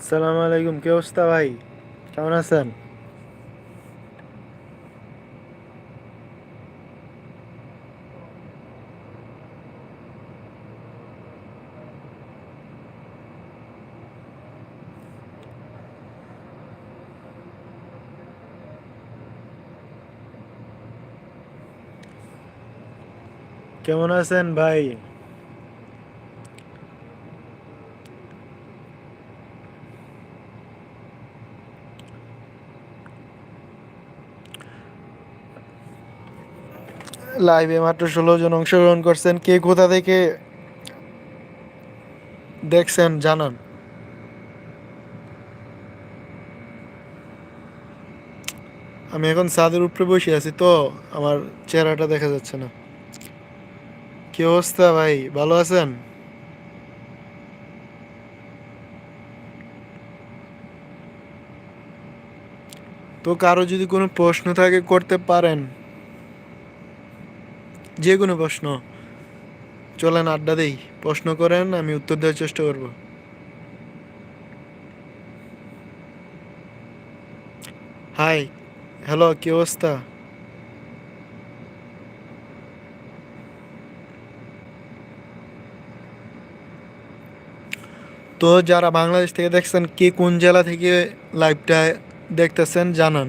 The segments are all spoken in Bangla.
আসসালামু আলাইকুম কি অবস্থা ভাই? কেমন আছেন? কেমন আছেন ভাই? লাইভে মাত্র ষোলো জন অংশগ্রহণ করছেন। কে কোথা থেকে দেখছেন জানান। আমি এখন ছাদের উপরে বসে আছি তো, আমার চেহারাটা দেখা যাচ্ছে না। কি অবস্থা ভাই, ভালো আছেন? তো কারও যদি কোনো প্রশ্ন থাকে করতে পারেন। যে কোনো প্রশ্ন। চলেন আড্ডা দেই। প্রশ্ন করেন, আমি উত্তর দেওয়ার চেষ্টা করব। হাই, হ্যালো, কি অবস্থা? তো যারা বাংলাদেশ থেকে দেখছেন, কে কোন জেলা থেকে লাইভটা দেখতেছেন, জানান।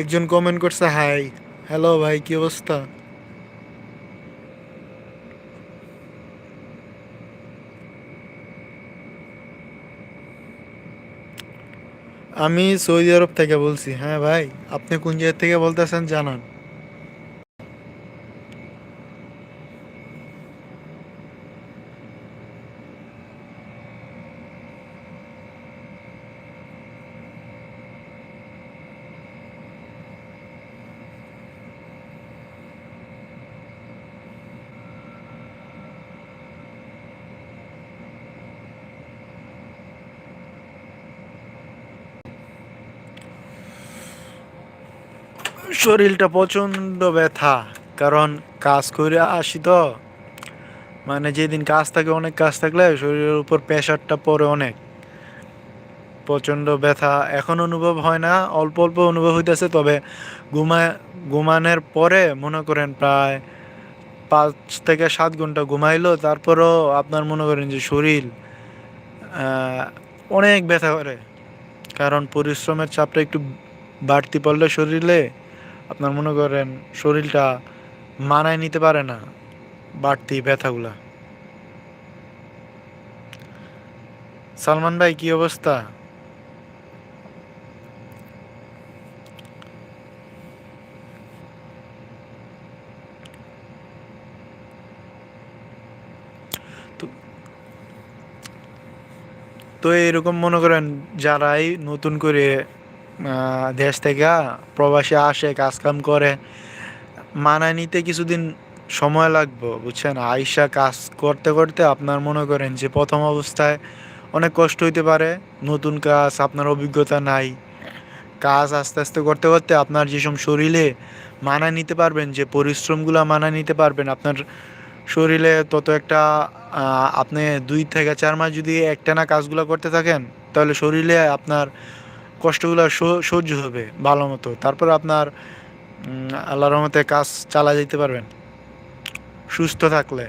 একজন কমেন্ট করছে হাই হ্যালো ভাই, কি অবস্থা? আমি সৌদি আরব থেকে বলছি হ্যাঁ ভাই, আপনি কোন জায়গা থেকে বলতেছেন জানান। শরীরটা প্রচণ্ড ব্যথা, কারণ কাজ করে আসি তো। মানে যেদিন কাজ থাকে, অনেক কাজ থাকলে শরীরের উপর প্রেশারটা পড়ে অনেক। প্রচণ্ড ব্যথা এখন অনুভব হয় না, অল্প অল্প অনুভব হইতেছে, তবে ঘুমায় ঘুমানোর পরে মনে করেন প্রায় পাঁচ থেকে সাত ঘণ্টা ঘুমাইলো, তারপরও আপনার মনে করেন যে শরীর অনেক ব্যথা করে। কারণ পরিশ্রমের চাপটা একটু বাড়তি পড়লে শরীরে আপনার মনে করেন শরীরটা মানায় নিতে পারে না বাড়তি ব্যথাগুলা। সালমান ভাই, কি অবস্থা? তো এরকম মনে করেন যারাই নতুন করে দেশ থেকে প্রবাসী আসে কাজ কাম করে, মানায় নিতে কিছুদিন সময় লাগবে, বুঝছেন? আইসা কাজ করতে করতে আপনার মনে করেন যে প্রথম অবস্থায় অনেক কষ্ট হইতে পারে, নতুন কাজ, আপনার অভিজ্ঞতা নাই, কাজ আস্তে আস্তে করতে করতে আপনার যেসব শরীরে মানা নিতে পারবেন, যে পরিশ্রমগুলো মানা নিতে পারবেন, আপনার শরীরে তত একটা আপনি দুই থেকে চার মাস যদি একটানা কাজগুলো করতে থাকেন, তাহলে শরীরে আপনার কষ্টগুলো সহ- সহ্য হবে ভালো মতো। তারপর আপনার উম, আল্লাহর রহমতে কাজ চালা যেতে পারবেন। সুস্থ থাকলে।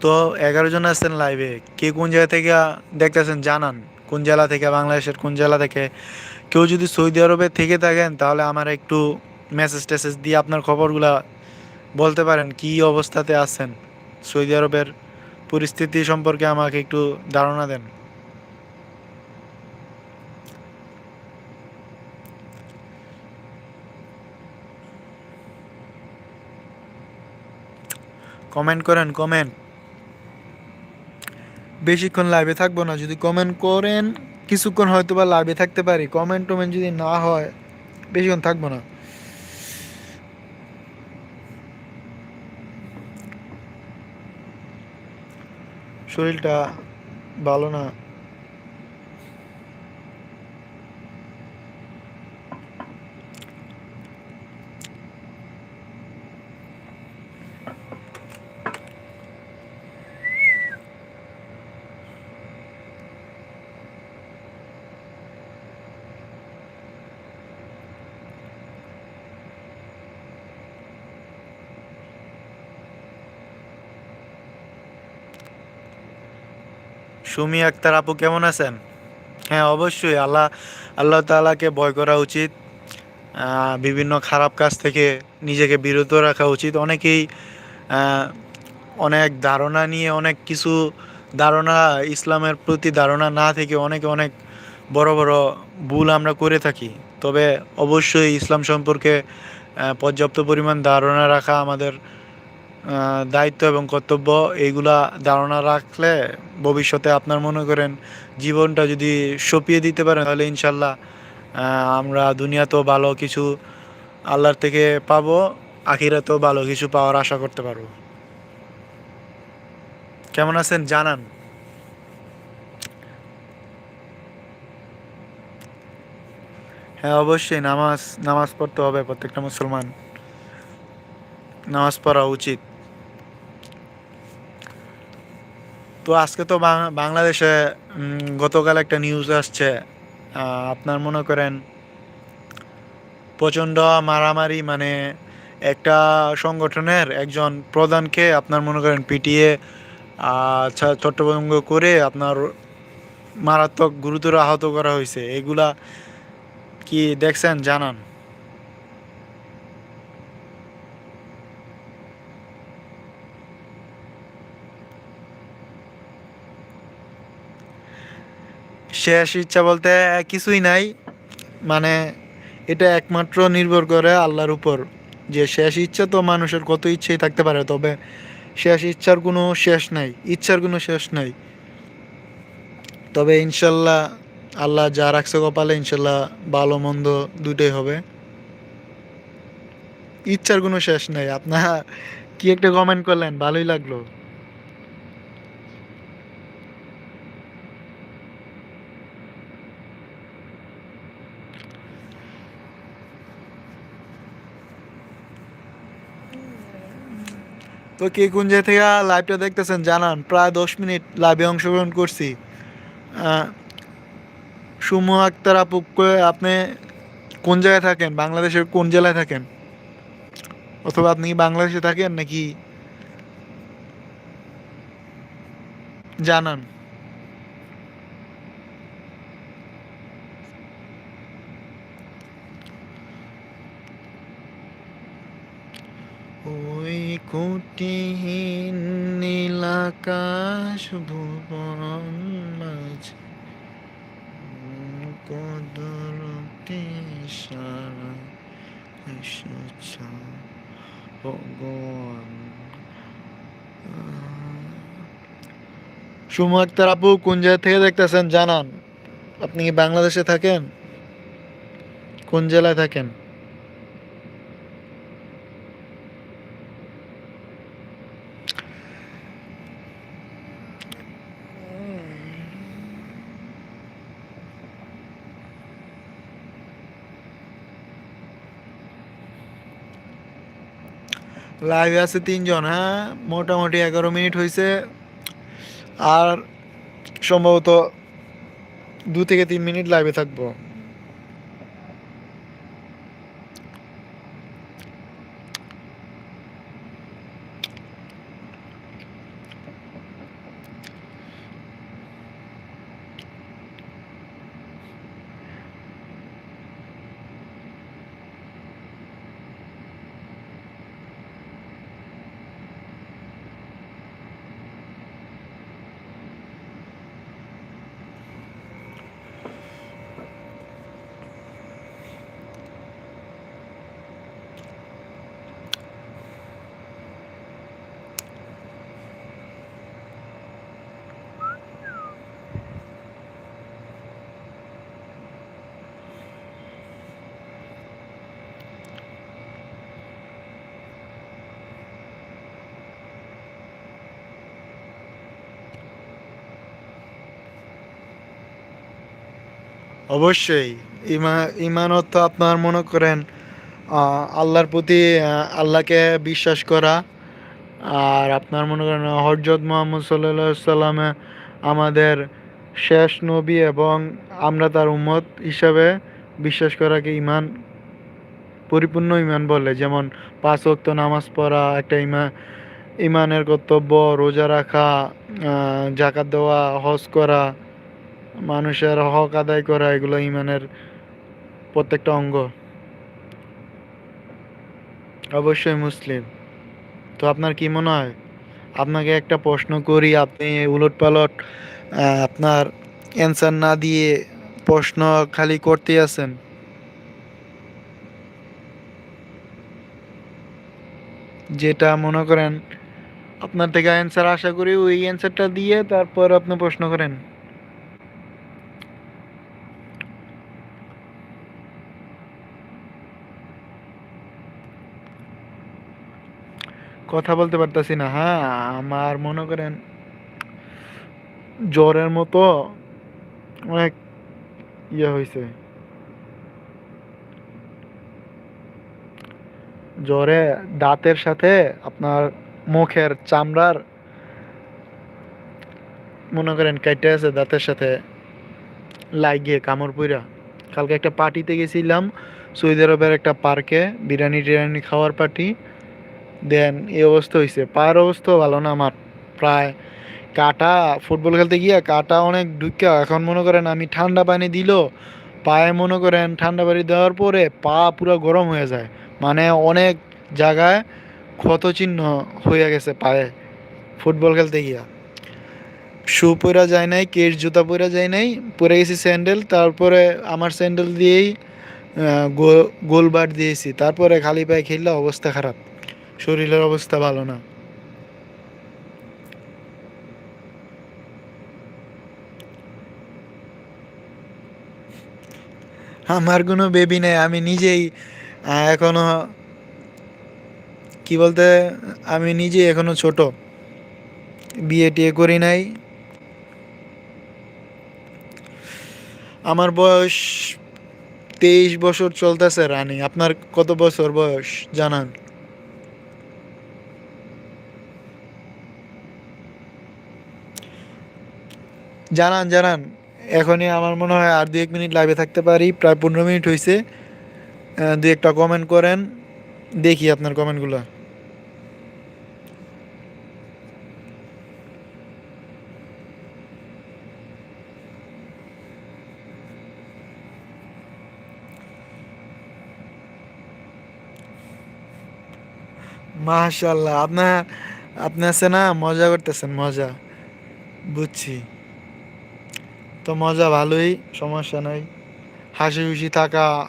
তো এগারো জন আসছেন লাইভে কে কোন জায়গা থেকে দেখতেছেন জানান। কোন জেলা থেকে বাংলাদেশের কোন জেলা থেকে। কেউ যদি সৌদি আরবে থেকে থাকেন তাহলে আমার একটু মেসেজ টেসেজ দিয়ে আপনার খবরগুলা বলতে পারেন কি অবস্থাতে আছেন সৌদি আরবের পরিস্থিতি সম্পর্কে আমাকে একটু ধারণা দেন। কমেন্ট করেন, কমেন্ট। বেশিক্ষণ লাইভে থাকব না, যদি কমেন্ট করেন, কিছুক্ষণ হয়তো বা লাইভে থাকতে পারি। কমেন্ট টমেন্ট যদি না হয়, বেশিক্ষণ থাকব না। শরীরটা ভালো না। সুমি আক্তার আপু কেমন আছেন? হ্যাঁ অবশ্যই আল্লাহ আল্লাহ তাআলাকে ভয় করা উচিত। বিভিন্ন খারাপ কাজ থেকে নিজেকে বিরত রাখা উচিত। অনেকেই অনেক ধারণা নিয়ে, অনেক কিছু ধারণা, ইসলামের প্রতি ধারণা না থেকে অনেকে অনেক বড় বড় ভুল আমরা করে থাকি। তবে অবশ্যই ইসলাম সম্পর্কে পর্যাপ্ত পরিমাণ ধারণা রাখা আমাদের দায়িত্ব এবং কর্তব্য এইগুলা ধারণা রাখলে ভবিষ্যতে আপনার মনে করেন জীবনটা যদি সপিয়ে দিতে পারেন, তাহলে ইনশাল্লাহ আমরা দুনিয়াতেও ভালো কিছু আল্লাহর থেকে পাবো, আখিরাতেও ভালো কিছু পাওয়ার আশা করতে পারব। কেমন আছেন? জানান। হ্যাঁ অবশ্যই, নামাজ নামাজ পড়তে হবে প্রত্যেকটা মুসলমান। নামাজ পড়া উচিত। তো আজকে তো বাংলাদেশে গতকাল একটা নিউজ আসছে। আপনার মনে করেন প্রচণ্ড মারামারি মানে একটা সংগঠনের একজন প্রধানকে আপনার মনে করেন পিটিয়ে আহ, ছা- ছত্রভঙ্গ করে আপনার মারাত্মক গুরুতর আহত করা হয়েছে। এগুলা কি দেখছেন? জানান। শেষ ইচ্ছা বলতে কিছুই নাই। মানে এটা একমাত্র নির্ভর করে আল্লাহর উপর। যে শেষ ইচ্ছা তো মানুষের কত ইচ্ছেই থাকতে পারে, তবে শেষ ইচ্ছার কোনো শেষ নাই, ইচ্ছার কোনো শেষ নাই। তবে ইনশাল্লাহ আল্লাহ যা রাখছে কপালে ইনশাল্লাহ ভালো মন্দ দুটোই হবে। ইচ্ছার কোনো শেষ নাই। আপনার কি একটা কমেন্ট করলেন? ভালোই লাগল। তো কে কোন জায়গা থেকে লাইভটা দেখতেছেন জানান। প্রায় দশ মিনিট লাইভে অংশগ্রহণ করছি। সুমু আক্তার আপু আপনি কোন জায়গায় থাকেন? বাংলাদেশের কোন জেলায় থাকেন? অথবা আপনি বাংলাদেশে থাকেন নাকি? জানান ওই কুটিহীন নীলাকাশ ভুবন মাঝ, কদরতে সারা ভগবান। সুমু আক্তার আপু কোন জায়গা থেকে দেখতেছেন জানান? আপনি কি বাংলাদেশে থাকেন? কোন জেলায় থাকেন? লাইভে আছে তিনজন হ্যাঁ? মোটামুটি এগারো মিনিট হয়েছে আর সম্ভবত দু থেকে তিন মিনিট লাইভে থাকব। অবশ্যই। ইমান ইমান অর্থ আপনার মনে করেন আল্লাহর প্রতি আল্লাহকে বিশ্বাস করা। আর আপনার মনে করেন হজরত মোহাম্মদ সাল্লা সাল্লামে আমাদের শেষ নবী এবং আমরা তার উম্মত হিসাবে বিশ্বাস করাকে ইমান পরিপূর্ণ ইমান বলে। যেমন পাঁচ ওয়াক্ত নামাজ পড়া, একটা ইমান ইমানের কর্তব্য, রোজা রাখা জাকাত দেওয়া, হজ করা মানুষের হক আদায় করা এগুলো ইমানের প্রত্যেকটা অঙ্গ। অবশ্যই মুসলিম। তো আপনার কি মনে হয়? আপনাকে একটা প্রশ্ন করি, আপনি উলট পালট আপনার অ্যান্সার না দিয়ে প্রশ্ন খালি করতে আছেন? যেটা মনে করেন, আপনার থেকে অ্যান্সার আশা করি ওই অ্যান্সারটা দিয়ে তারপর আপনি প্রশ্ন করেন। কথা বলতে পারতাছি না। হ্যাঁ আমার মনে করেন জ্বরের মতো অনেক ইয়ে হয়েছে জ্বরে দাঁতের সাথে আপনার মুখের চামড়ার মনে করেন কেটে আছে দাঁতের সাথে লাগিয়ে কামড় পুইরা। কালকে একটা পার্টিতে গেছিলাম, সৌদি আরবের একটা পার্কে বিরিয়ানি টিরিয়ানি খাওয়ার পার্টি। দেন এই অবস্থা হয়েছে পায়ের অবস্থাও ভালো না আমার, প্রায় কাটা, ফুটবল খেলতে গিয়ে কাটা অনেক ঢুকা এখন মনে করেন আমি ঠান্ডা পানি দিল, পায়ে মনে করেন ঠান্ডা পানি দেওয়ার পরে পা পুরো গরম হয়ে যায়। মানে অনেক জায়গায় ক্ষতচিহ্ন হয়ে গেছে পায়ে ফুটবল খেলতে গিয়া। শু পরা যায় নাই, কেশ, জুতা পরা যায় নাই পরে গেছি স্যান্ডেল, তারপরে আমার স্যান্ডেল দিয়েই গোল গোলবার দিয়েছি। তারপরে খালি পায়ে খেললে অবস্থা খারাপ। শরীরের অবস্থা ভালো না। আমার কোনো বেবি নেই, আমি নিজেই এখনও, কি বলতে, আমি নিজেই এখনও ছোট। বিয়ে টিয়ে করি নাই। আমার বয়স তেইশ বছর চলতেছে রানি। আপনার কত বছর বয়স? জানান। জানান জানান। এখনই আমার মনে হয় আর দু এক মিনিট লাইভে থাকতে পারি, প্রায় পনেরো মিনিট হয়েছে দু একটা কমেন্ট করেন, দেখি আপনার কমেন্টগুলো মাশাল্লাহ আপনার আপনি আছে না? মজা করতেছেন, মজা। বুঝছি। তো মজা ভালোই, সমস্যা নাই। হাসি খুশি থাকা,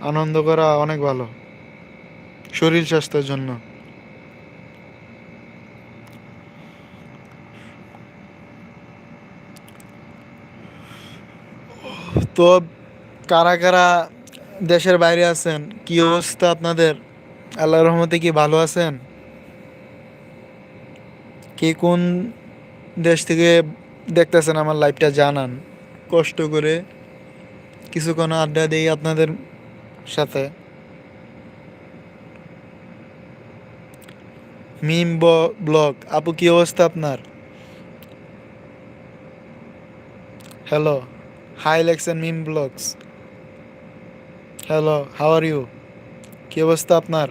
আনন্দ করা অনেক ভালো। শরীর স্বাস্থ্যের জন্য। তো কারা কারা দেশের বাইরে আছেন? কি অবস্থা আপনাদের? আল্লাহর রহমতে কি ভালো আছেন? কে কোন দেশ থেকে দেখতেছেন আমার লাইভটা জানান। কষ্ট করে কিছুক্ষণ আড্ডা দিই আপনাদের সাথে। মিম ব্লগ, আপু কি অবস্থা আপনার? হ্যালো, হাই লেকশন মিম blogs. Hello, how are you? কি অবস্থা আপনার?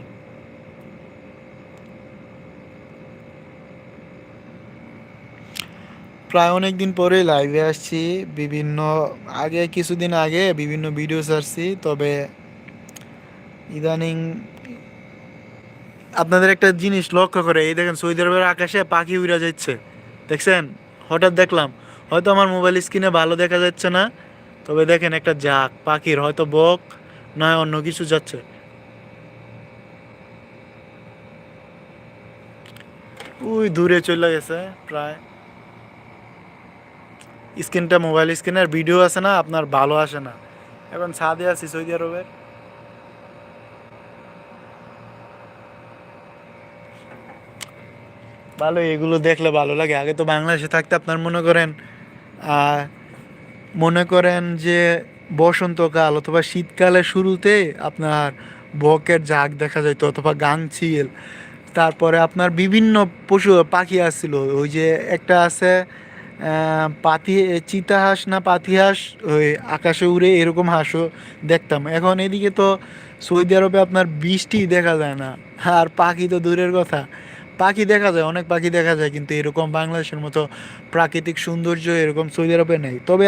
প্রায় অনেক দিন পরে লাইভে আসছি। বিভিন্ন, আগে কিছুদিন আগে বিভিন্ন ভিডিও ছাড়ছি তবে ইদানিং আপনাদের একটা জিনিস লক্ষ্য করে, এই দেখেন সৌদি আরবের আকাশে পাখি উড়া যাচ্ছে। দেখছেন? হঠাৎ দেখলাম, হয়তো আমার মোবাইল স্ক্রিনে ভালো দেখা যাচ্ছে না, তবে দেখেন একটা জাক, পাখির হয়তো বক নয় অন্য কিছু যাচ্ছে। ওই দূরে চলে গেছে প্রায়। স্ক্রিনটা মোবাইল স্ক্রিনের ভিডিও আছে না, আপনার ভালো আসে না। এখন ছাদে আছি, সৌদি আরবের। ভালো, এগুলো দেখলে ভালো লাগে। আগে তো বাংলাদেশে থাকতে আপনার মনে করেন মনে করেন যে বসন্তকাল অথবা শীতকালের শুরুতে আপনার বকের ঝাঁক দেখা যাইতো অথবা গাংচিল তারপরে আপনার বিভিন্ন পশু, পাখি আসছিল। ওই যে একটা আছে পাতি, চিতা হাঁস না পাতি হাঁস? ওই আকাশে উড়ে এরকম হাঁসও দেখতাম। এখন এদিকে তো সৌদি আরবে আপনার বৃষ্টি দেখা যায় না। আর পাখি তো দূরের কথা। পাখি দেখা যায়, অনেক পাখি দেখা যায়, কিন্তু এরকম বাংলাদেশের মতো প্রাকৃতিক সৌন্দর্য এরকম সৌদি আরবে নেই। তবে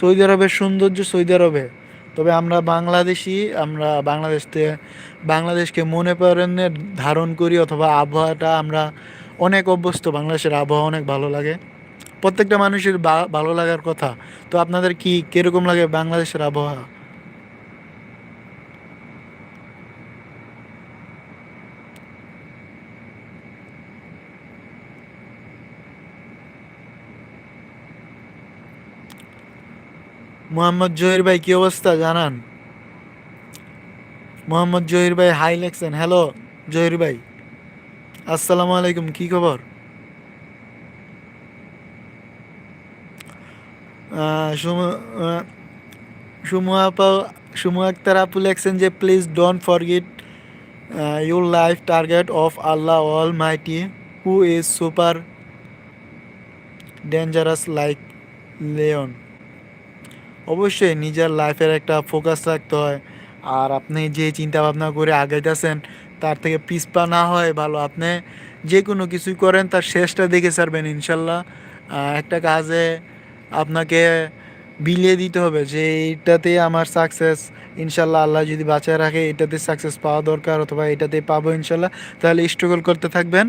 সৌদি আরবের সৌন্দর্য সৌদি আরবে। তবে আমরা বাংলাদেশি, আমরা বাংলাদেশ বাংলাদেশকে মনে প্রাণে ধারণ করি, অথবা আবহাওয়াটা আমরা অনেক অভ্যস্ত। বাংলাদেশের আবহাওয়া অনেক ভালো লাগে। প্রত্যেকটা মানুষের ভালো লাগার কথা। তো আপনাদের কি কীরকম লাগে বাংলাদেশের আবহাওয়া? মোহাম্মদ জহির ভাই, কি অবস্থা? জানান। মোহাম্মদ জহির ভাই, হাই লেখছেন। হ্যালো জহির ভাই। আসসালামু আলাইকুম, কি খবর? সুম- সুমু আক্তার আপু লেখছেন যে please don't forget your life target of Allah almighty who is super dangerous like lion অবশ্যই নিজের লাইফের একটা ফোকাস রাখতে হয়। আর আপনি যে চিন্তা ভাবনা করে আগাইতেছেন, তার থেকে পিছপা না হয় ভালো। আপনি যে কোনো কিছুই করেন, তার শেষটা দেখে ছাড়বেন ইনশাল্লাহ। একটা কাজে আপনাকে বিলিয়ে দিতে হবে যে এইটাতে আমার সাকসেস ইনশাল্লাহ আল্লাহ যদি বাঁচায় রাখে, এটাতে সাকসেস পাওয়া দরকার অথবা এটাতে পাবো ইনশাল্লাহ, তাহলে স্ট্রাগল করতে থাকবেন।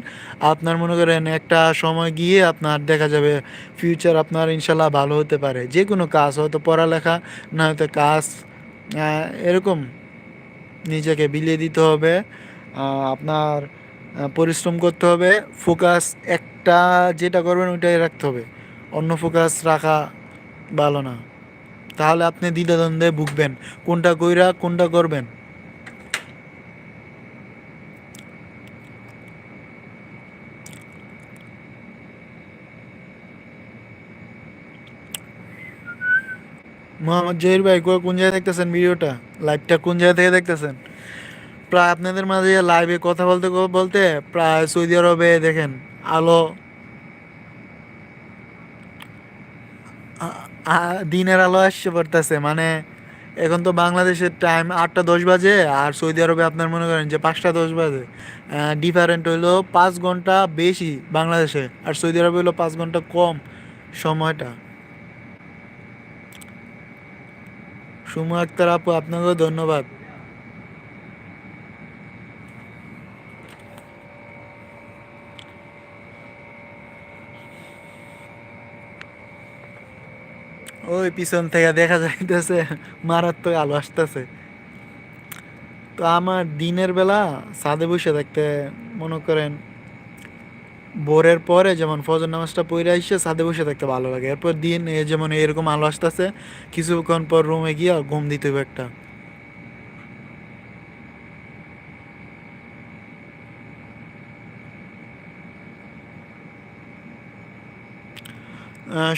আপনার মনে করেন একটা সময় গিয়ে আপনার দেখা যাবে ফিউচার আপনার ইনশাল্লাহ ভালো হতে পারে। যে কোনো কাজ, হয়তো পড়ালেখা, না হয়তো কাজ এরকম নিজেকে বিলিয়ে দিতে হবে আপনার পরিশ্রম করতে হবে। ফোকাস একটা যেটা করবেন ওইটাই রাখতে হবে। অন্য ফোকাস রাখা ভালো না। তাহলে আপনি দ্বিধাদ্বন্দ্বে ভুগবেন। কোনটা কইরা, কোনটা করবেন? মোহাম্মদ জহির ভাই কোন জায়গায় দেখতেছেন ভিডিওটা? লাইভটা কোন জায়গা থেকে দেখতেছেন? প্রায় আপনাদের মাঝে লাইভে কথা বলতে বলতে প্রায় সৌদি আরবে, দেখেন, আলো দিনের আলো আসছে পড়তেছে মানে এখন তো বাংলাদেশের টাইম আটটা দশ বাজে আর সৌদি আরবে আপনার মনে করেন যে পাঁচটা দশ বাজে। ডিফারেন্ট হইল পাঁচ ঘণ্টা বেশি বাংলাদেশে আর সৌদি আরবে হইল পাঁচ ঘণ্টা কম সময়টা। সুমু আক্তার আপু, আপনাকেও ধন্যবাদ। ওই পিছন থেকে দেখা যাইতেছে, মারাত্মক আলো আসতেছে। তো আমার দিনের বেলা ছাদে বসে থাকতে মনে করেন, ভোরের পরে যেমন ফজর নামাজটা পড়ে এসে ছাদে বসে থাকতে ভালো লাগে। এরপর দিন যেমন এরকম আলো আসতেছে, কিছুক্ষণ পর রুমে গিয়ে ঘুম দিতে হবে একটা।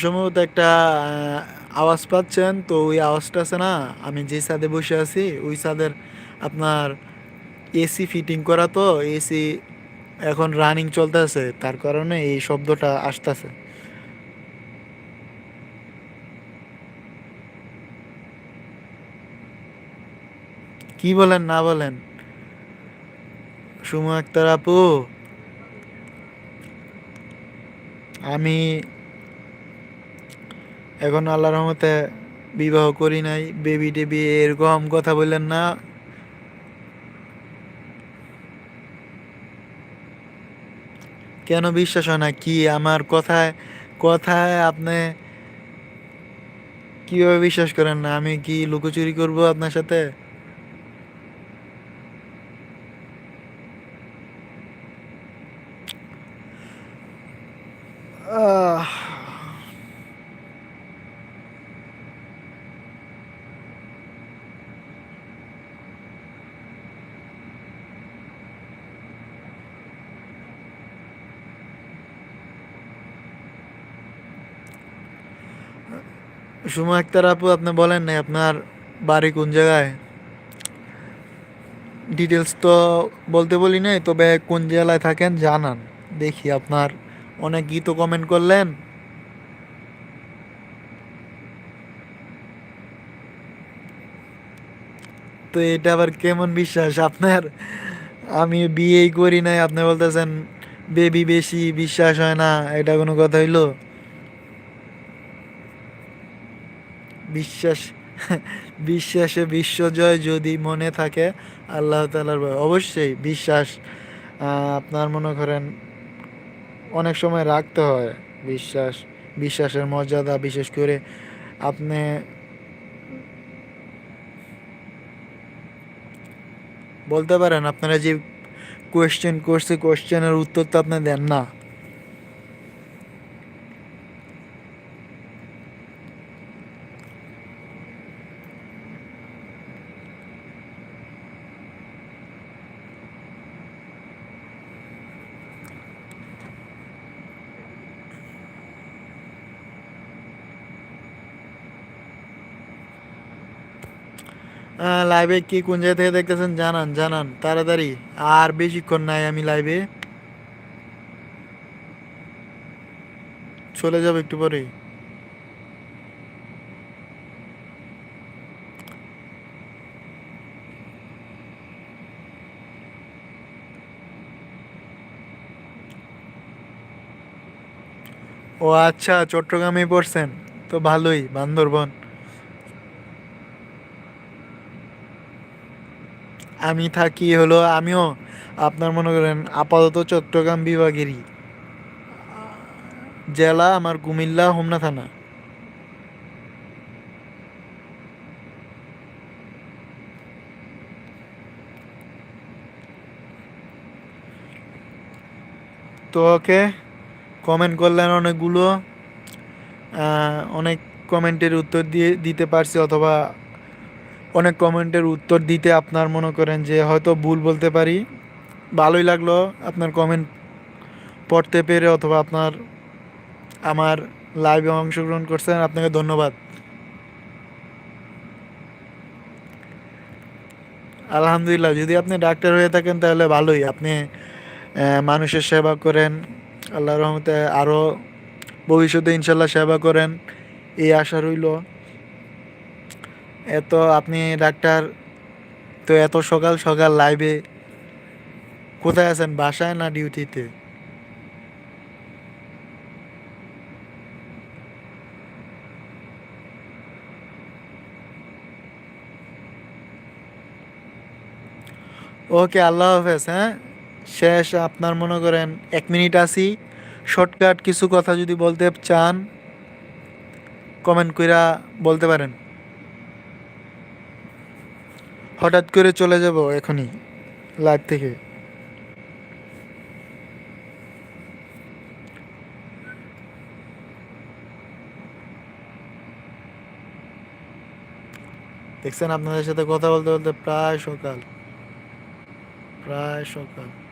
সম্ভবত একটা আওয়াজ পাচ্ছেন, তো ওই আওয়াজটা আছে না, আমি যে ছাদে বসে আছি, ওই ছাদের আপনার এসি ফিটিং করা তো, এসি এখন রানিং চলতেছে, তার কারণে এই শব্দটা আসতেছে। কি বলেন, না বলেন? সুমু আক্তার আপু, আমি এখন আল্লাহ রহমতে বিবাহ করি নাই বেবি টেবি এরকম কথা বললেন না। কেন বিশ্বাস হয় না? কি আমার কথায় কথায় আপনি কীভাবে বিশ্বাস করেন না? আমি কি লুকোচুরি করব আপনার সাথে? সুমা আক্তার আপু, আপনি বলেন নাই আপনার বাড়ি কোন জায়গায়? ডিটেলস তো বলতে বলি নাই, তবে কোন জেলায় থাকেন জানান। দেখি আপনার অনেক গীত কমেন্ট করলেন। তো এটা আবার কেমন বিশ্বাস? আপনার, আমি বিয়েই করি নাই, আপনি বলতেছেন, বেবি বেশি, বিশ্বাস হয় না। এটা কোনো কথা হইল? বিশ্বাস, বিশ্বাসে বিশ্বজয় যদি মনে থাকে, আল্লাহ তালার অবশ্যই বিশ্বাস আপনার মনে করেন অনেক সময় রাখতে হয় বিশ্বাস, বিশ্বাসের মর্যাদা, বিশেষ করে আপনি বলতে পারেন, আপনারা যে কোয়েশ্চেন করছে কোয়েশ্চেনের উত্তর তো আপনি দেন না। লাইভে কি কোন জায়গা থেকে দেখতেছেন? জানান জানান, তাড়াতাড়ি। আর বেশিক্ষণ নাই আমি লাইভে চলে যাব একটু পরে ও আচ্ছা চট্টগ্রামে পড়ছেন। তো ভালোই, বান্দরবন। আমি থাকি হলো আমিও। আপনার মনে করেন আপাতত চট্টগ্রাম বিভাগেরই। জেলা আমার কুমিল্লা হোমনা থানা। তো ওকে কমেন্ট করলেন অনেকগুলো। অনেক কমেন্টের উত্তর দিয়ে, দিতে পারছি অথবা অনেক কমেন্টের উত্তর দিতে আপনার মনে করেন যে হয়তো ভুল বলতে পারি। ভালোই লাগল আপনার কমেন্ট পড়তে পেরে অথবা আপনার, আমার লাইভে অংশগ্রহণ করছেন। আপনাকে ধন্যবাদ। আলহামদুলিল্লাহ, যদি আপনি ডাক্তার হয়ে থাকেন তাহলে ভালোই। আপনি মানুষের সেবা করেন। আল্লাহ রহমতে আরও ভবিষ্যতে ইনশাল্লাহ সেবা করেন। এই আশা রইল। এত আপনি ডাক্তার, তো এত সকাল সকাল লাইভে কোথায় আছেন? বাসায় না ডিউটিতে ওকে আল্লাহ হাফেজ হ্যাঁ? শেষ, আপনার মনে করেন এক মিনিট আসি শর্টকাট কিছু কথা যদি বলতে চান কমেন্ট কইরা বলতে পারেন। হঠাৎ করে চলে যাব এখনই লাইভ থেকে। দেখছেন, আপনাদের সাথে কথা বলতে বলতে প্রায় সকাল। প্রায় সকাল।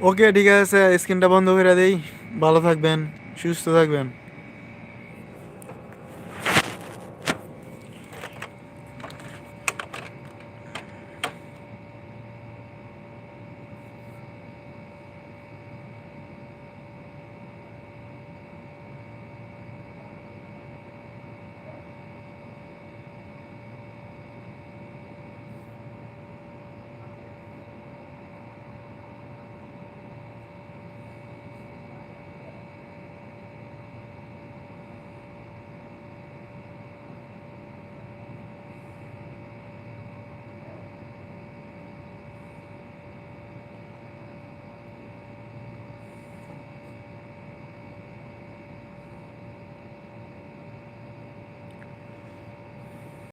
ওকে ঠিক আছে স্ক্রিনটা বন্ধ করে দেই। ভালো থাকবেন সুস্থ থাকবেন।